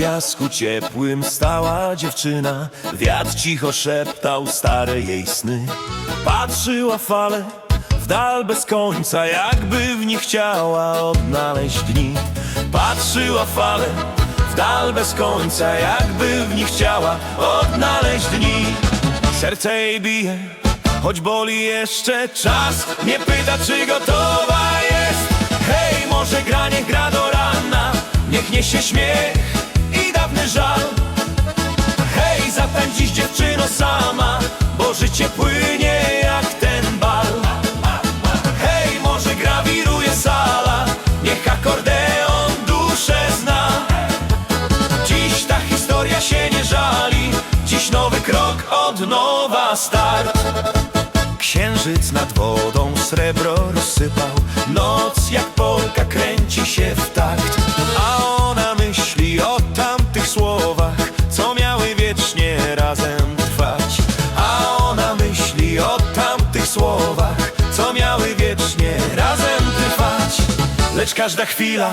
Piasku ciepłym stała dziewczyna Wiatr cicho szeptał stare jej sny. Patrzyła fale dal bez końca Jakby w nich chciała odnaleźć dni. Patrzyła fale w dal bez końca Jakby w nich chciała odnaleźć dni. Serce jej bije, choć boli jeszcze czas. Nie pyta czy gotowa jest. Hej, może gra, niech gra do rana. Niech niesie śmiech. i od nowa start. Księżyc nad wodą srebro rozsypał. Noc jak polka kręci się w takt. A ona myśli o tamtych słowach Co miały wiecznie razem trwać. A ona myśli o tamtych słowach Co miały wiecznie razem trwać. Lecz każda chwila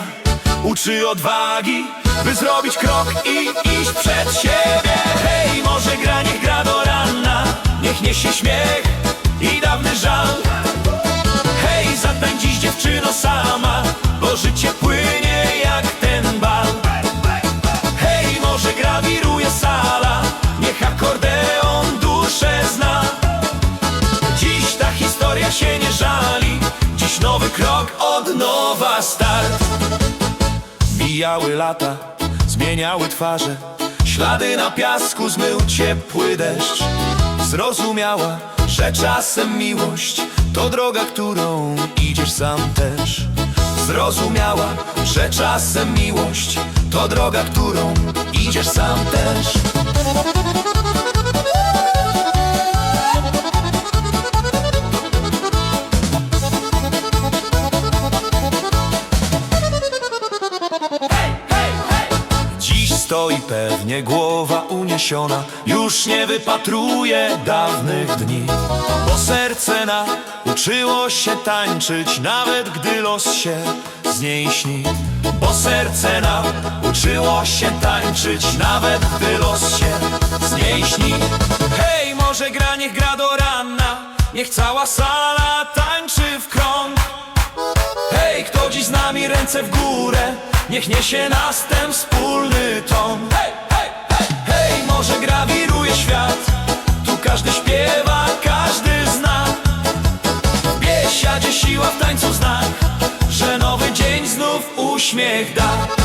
uczy odwagi By zrobić krok i iść przed siebie. Hej, może gra, niech gra do Niech niesie śmiech i dawny żal. Hej, zatań dziś dziewczyno sama Bo życie płynie jak ten bal. Hej, może gra, wiruje sala Niech akordeon duszę zna. Dziś ta historia się nie żali Dziś nowy krok, od nowa start. Mijały lata, zmieniały twarze Ślady na piasku zmył ciepły deszcz Zrozumiała, że czasem miłość To droga, którą idziesz sam też. Zrozumiała, że czasem miłość To droga, którą idziesz sam też stoi pewnie głowa uniesiona Już nie wypatruje dawnych dni. Bo serce nauczyło się tańczyć Nawet gdy los się z niej śni. Bo serce nauczyło się tańczyć Nawet gdy los się z niej śni. Hej, może gra, niech gra do rana Niech cała sala tańczy w krąg. Hej, kto dziś z nami ręce w górę Niech niesie nas ten wspólny ton. Hej, hej, hej, hej, może gra, wiruje świat. Tu każdy śpiewa, każdy zna. W biesiadzie siła w tańcu znak Że nowy dzień znów uśmiech da